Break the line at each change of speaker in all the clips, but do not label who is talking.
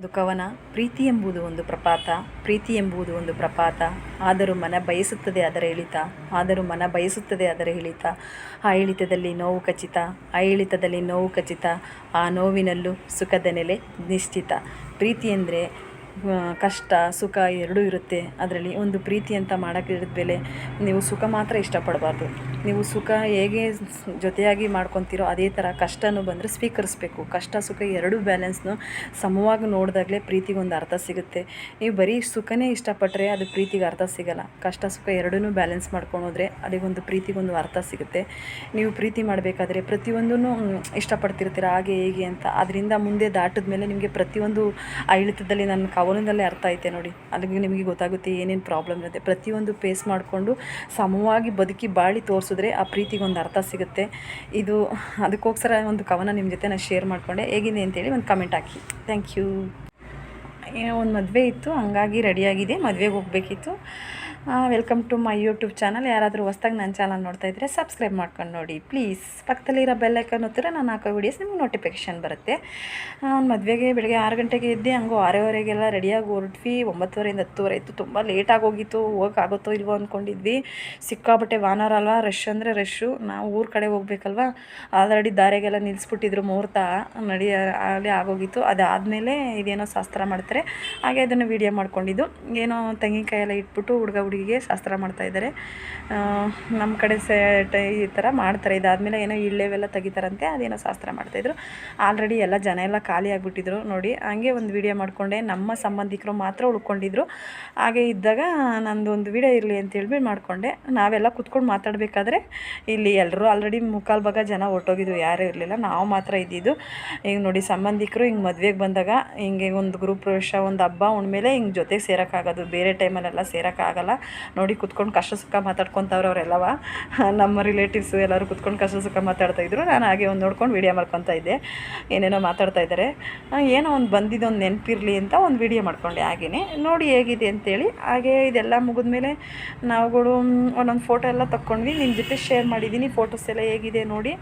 ಒಂದು ಕವನ ಪ್ರೀತಿ ಎಂಬುದು ಒಂದು ಪ್ರಪಾತ, ಪ್ರೀತಿ ಎಂಬುದು ಒಂದು ಪ್ರಪಾತ. ಆದರೂ ಮನ ಬಯಸುತ್ತದೆ ಅದರ ಇಳಿತ, ಆದರೂ ಮನ ಬಯಸುತ್ತದೆ ಅದರ ಇಳಿತ. ಆ ಇಳಿತದಲ್ಲಿ ನೋವು ಖಚಿತ, ಆ ಇಳಿತದಲ್ಲಿ ನೋವು ಖಚಿತ, ಆ ನೋವಿನಲ್ಲೂ ಸುಖದ ನೆಲೆ ನಿಶ್ಚಿತ. ಪ್ರೀತಿ ಅಂದರೆ ಕಷ್ಟ, ಸುಖ ಎರಡೂ ಇರುತ್ತೆ. ಅದರಲ್ಲಿ ಒಂದು ಪ್ರೀತಿ ಅಂತ ಮಾಡೋಕ್ಕಿರೋದು ಬೆಲೆ ನೀವು ಸುಖ ಮಾತ್ರ ಇಷ್ಟಪಡಬಾರ್ದು. ನೀವು ಸುಖ ಹೇಗೆ ಜೊತೆಯಾಗಿ ಮಾಡ್ಕೊತೀರೋ ಅದೇ ಥರ ಕಷ್ಟನೂ ಬಂದರೆ ಸ್ವೀಕರಿಸ್ಬೇಕು. ಕಷ್ಟ, ಸುಖ ಎರಡೂ ಬ್ಯಾಲೆನ್ಸ್ನು ಸಮವಾಗಿ ನೋಡಿದಾಗಲೇ ಪ್ರೀತಿಗೊಂದು ಅರ್ಥ ಸಿಗುತ್ತೆ. ನೀವು ಬರೀ ಸುಖನೇ ಇಷ್ಟಪಟ್ಟರೆ ಅದು ಪ್ರೀತಿಗೆ ಅರ್ಥ ಸಿಗಲ್ಲ. ಕಷ್ಟ, ಸುಖ ಎರಡೂ ಬ್ಯಾಲೆನ್ಸ್ ಮಾಡ್ಕೊಂಡು ಹೋದರೆ ಅದಕ್ಕೊಂದು ಪ್ರೀತಿಗೊಂದು ಅರ್ಥ ಸಿಗುತ್ತೆ. ನೀವು ಪ್ರೀತಿ ಮಾಡಬೇಕಾದ್ರೆ ಪ್ರತಿಯೊಂದೂ ಇಷ್ಟಪಡ್ತಿರ್ತೀರ, ಹಾಗೆ, ಹೇಗೆ ಅಂತ. ಅದರಿಂದ ಮುಂದೆ ದಾಟಿದ ಮೇಲೆ ನಿಮಗೆ ಪ್ರತಿಯೊಂದು ಆ ನನ್ನ ನನ್ನ ಕವನದಲ್ಲೇ ಅರ್ಥ ಐತೆ ನೋಡಿ. ಅಲ್ಲಿಗೆ ನಿಮಗೆ ಗೊತ್ತಾಗುತ್ತೆ ಏನೇನು ಪ್ರಾಬ್ಲಮ್ ಇರುತ್ತೆ. ಪ್ರತಿಯೊಂದು ಫೇಸ್ ಮಾಡಿಕೊಂಡು ಸಮವಾಗಿ ಬದುಕಿ ಬಾಳಿ ತೋರಿಸಿದ್ರೆ ಆ ಪ್ರೀತಿಗೊಂದು ಅರ್ಥ ಸಿಗುತ್ತೆ. ಇದು ಅದಕ್ಕೋಸ್ಕರ ಒಂದು ಕವನ ನಿಮ್ಮ ಜೊತೆ ನಾನು ಶೇರ್ ಮಾಡಿಕೊಂಡೆ. ಹೇಗಿದೆ ಅಂತೇಳಿ ಒಂದು ಕಮೆಂಟ್ ಹಾಕಿ. ಥ್ಯಾಂಕ್ ಯು ಏನೋ ಒಂದು ಮದುವೆ ಇತ್ತು, ಹಂಗಾಗಿ ರೆಡಿಯಾಗಿದೆ ಮದುವೆಗೆ ಹೋಗಬೇಕಿತ್ತು. Welcome to my YouTube channel ಯಾರಾದರೂ ಹೊಸ್ದಾಗಿ ನನ್ನ ಚಾನಲ್ ನೋಡ್ತಾ ಇದ್ದರೆ ಸಬ್ಸ್ಕ್ರೈಬ್ ಮಾಡ್ಕೊಂಡು ನೋಡಿ. ಪ್ಲೀಸ್ ಪಕ್ಕದಲ್ಲಿರೋ ಬೆಲ್ಲೈಕನ್ ಒತ್ತಿದ್ರೆ ನಾನು ಹಾಕೋ ವೀಡಿಯೋಸ್ ನಿಮ್ಗೆ ನೋಟಿಫಿಕೇಷನ್ ಬರುತ್ತೆ. ಮದುವೆಗೆ ಬೆಳಗ್ಗೆ ಆರು ಗಂಟೆಗೆ ಇದ್ದೆ ಹಂಗೋ ಆರೂವರೆಗೆಲ್ಲ ರೆಡಿಯಾಗಿ ಹೊರಟ್ವಿ. ಒಂಬತ್ತುವರೆಯಿಂದ ಹತ್ತುವರೆ ಇತ್ತು ತುಂಬ ಲೇಟಾಗಿ ಹೋಗಿತ್ತು ಹೋಗೋಕ್ಕಾಗುತ್ತೋ ಇಲ್ವೋ ಅಂದ್ಕೊಂಡಿದ್ವಿ ಸಿಕ್ಕಾಬಟ್ಟೆ ವಾನರ್ ಅಲ್ವಾ? ರಶ್ ಅಂದರೆ ರಶ್ಶು ನಾವು ಊರ ಕಡೆ ಹೋಗ್ಬೇಕಲ್ವಾ? ಆಲ್ರೆಡಿ ದಾರಿಗೆಲ್ಲ ನಿಲ್ಲಿಸ್ಬಿಟ್ಟಿದ್ರು ಮುಹೂರ್ತ ನಡಿ ಆಗಲೇ ಆಗೋಗಿತ್ತು. ಅದಾದಮೇಲೆ ಇದೇನೋ ಶಾಸ್ತ್ರ ಮಾಡ್ತಾರೆ. ಹಾಗೆ ಅದನ್ನು ವೀಡಿಯೋ ಮಾಡ್ಕೊಂಡಿದ್ದು. ಏನೋ ತೆಂಗಿನಕಾಯಿ ಎಲ್ಲ ಇಟ್ಬಿಟ್ಟು ಹುಡುಗ ಹುಡುಗಿಗೆ ಶಾಸ್ತ್ರ ಮಾಡ್ತಾಯಿದ್ದಾರೆ ನಮ್ಮ ಕಡೆ ಸೆಟ್ ಈ ಥರ ಮಾಡ್ತಾರೆ. ಇದಾದಮೇಲೆ ಏನೋ ಇಳ್ಳೆವೆಲ್ಲ ತೆಗಿತಾರಂತೆ, ಅದೇನೋ ಶಾಸ್ತ್ರ ಮಾಡ್ತಾಯಿದ್ರು ಆಲ್ರೆಡಿ ಎಲ್ಲ ಜನ ಎಲ್ಲ ಖಾಲಿ ಆಗಿಬಿಟ್ಟಿದ್ರು ನೋಡಿ. ಹಂಗೆ ಒಂದು ವೀಡಿಯೋ ಮಾಡಿಕೊಂಡೆ. ನಮ್ಮ ಸಂಬಂಧಿಕರು ಮಾತ್ರ ಉಳ್ಕೊಂಡಿದ್ರು. ಹಾಗೆ ಇದ್ದಾಗ ನಂದು ಒಂದು ವೀಡಿಯೋ ಇರಲಿ ಅಂತ ಹೇಳ್ಬಿಟ್ಟು ಮಾಡಿಕೊಂಡೆ. ನಾವೆಲ್ಲ ಕುತ್ಕೊಂಡು ಮಾತಾಡಬೇಕಾದ್ರೆ ಇಲ್ಲಿ ಎಲ್ಲರೂ ಆಲ್ರೆಡಿ ಮುಕ್ಕಾಲು ಭಾಗ ಜನ ಹೊರಟೋಗಿದ್ರು ಯಾರೂ ಇರಲಿಲ್ಲ. ನಾವು ಮಾತ್ರ ಇದ್ದಿದ್ದು. ಈಗ ನೋಡಿ ಸಂಬಂಧಿಕರು ಹಿಂಗೆ ಮದುವೆಗೆ ಬಂದಾಗ ಹಿಂಗೆ ಒಂದು ಗ್ರೂಪ್ ಪ್ರವೇಶ ಒಂದು ಹಬ್ಬ ಉಣ್ಮೇಲೆ ಹಿಂಗೆ ಜೊತೆಗೆ ಸೇರೋಕ್ಕಾಗೋದು. ಬೇರೆ ಟೈಮಲ್ಲೆಲ್ಲ ಸೇರೋಕ್ಕಾಗಲ್ಲ. ನೋಡಿ ಕುತ್ಕೊಂಡು ಕಷ್ಟ ಸುಖ ಮಾತಾಡ್ಕೊತವ್ರು ಅವರೆಲ್ಲವ. ನಮ್ಮ ರಿಲೇಟಿವ್ಸು ಎಲ್ಲರೂ ಕುತ್ಕೊಂಡು ಕಷ್ಟ ಸುಖ ಮಾತಾಡ್ತಾ ಇದ್ರು. ನಾನು ಹಾಗೆ ಒಂದು ನೋಡ್ಕೊಂಡು ವೀಡಿಯೋ ಮಾಡ್ಕೊತಾ ಇದ್ದೆ. ಏನೇನೋ ಮಾತಾಡ್ತಾ ಇದ್ದಾರೆ ಏನೋ ಒಂದು ಬಂದಿದ್ದು ಒಂದು ನೆನಪಿರಲಿ ಅಂತ ಒಂದು ವೀಡಿಯೋ ಮಾಡ್ಕೊಂಡೆ ಹಾಗೆಯೇ ನೋಡಿ ಹೇಗಿದೆ ಅಂತೇಳಿ. ಹಾಗೆ ಇದೆಲ್ಲ ಮುಗಿದ್ಮೇಲೆ ನಾವುಗಳು ಒಂದೊಂದು ಫೋಟೋ ಎಲ್ಲ ತಕ್ಕೊಂಡ್ವಿ. ನಿಮ್ಮ ಜೊತೆ ಶೇರ್ ಮಾಡಿದ್ದೀನಿ ಫೋಟೋಸ್ ಎಲ್ಲ ಹೇಗಿದೆ ನೋಡಿ.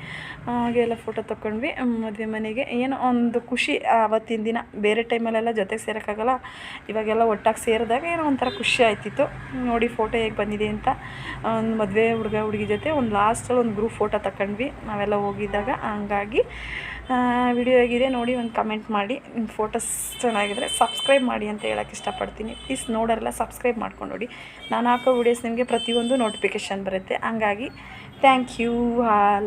ಹಾಗೆ ಎಲ್ಲ ಫೋಟೋ ತಕ್ಕೊಂಡ್ವಿ. ಮದುವೆ ಮನೆಗೆ. ಏನೋ ಒಂದು ಖುಷಿ ಆವತ್ತಿನ ದಿನ. ಬೇರೆ ಟೈಮಲ್ಲೆಲ್ಲ ಜೊತೆಗೆ ಸೇರೋಕ್ಕಾಗಲ್ಲ. ಇವಾಗೆಲ್ಲ ಒಟ್ಟಾಗಿ ಸೇರಿದಾಗ ಏನೋ ಒಂಥರ ಖುಷಿ ಆಯ್ತಿತ್ತು. ನೋಡಿ ಫೋಟೋ ಹೇಗೆ ಬಂದಿದೆ ಅಂತ ಒಂದು ಮದುವೆ ಹುಡುಗ ಹುಡುಗಿ ಜೊತೆ ಒಂದು ಲಾಸ್ಟಲ್ಲಿ ಒಂದು ಗ್ರೂಪ್ ಫೋಟೋ ತಗೊಂಡ್ವಿ ನಾವೆಲ್ಲ ಹೋಗಿದ್ದಾಗ ಹಂಗಾಗಿ ವಿಡಿಯೋ ಹೇಗಿದೆ ನೋಡಿ ಒಂದು ಕಮೆಂಟ್ ಮಾಡಿ. ನಿಮ್ಮ ಫೋಟೋಸ್ ಚೆನ್ನಾಗಿದ್ರೆ ಸಬ್ಸ್ಕ್ರೈಬ್ ಮಾಡಿ ಅಂತ ಹೇಳೋಕ್ಕೆ ಇಷ್ಟಪಡ್ತೀನಿ. ಪ್ಲೀಸ್ ನೋಡೋರೆಲ್ಲ ಸಬ್ಸ್ಕ್ರೈಬ್ ಮಾಡ್ಕೊಂಡು ನೋಡಿ ನಾನು ಹಾಕೋ ವಿಡಿಯೋಸ್ ನಿಮಗೆ ಪ್ರತಿಯೊಂದು ನೋಟಿಫಿಕೇಶನ್ ಬರುತ್ತೆ. ಹಂಗಾಗಿ ಥ್ಯಾಂಕ್ ಯು ಆಲ್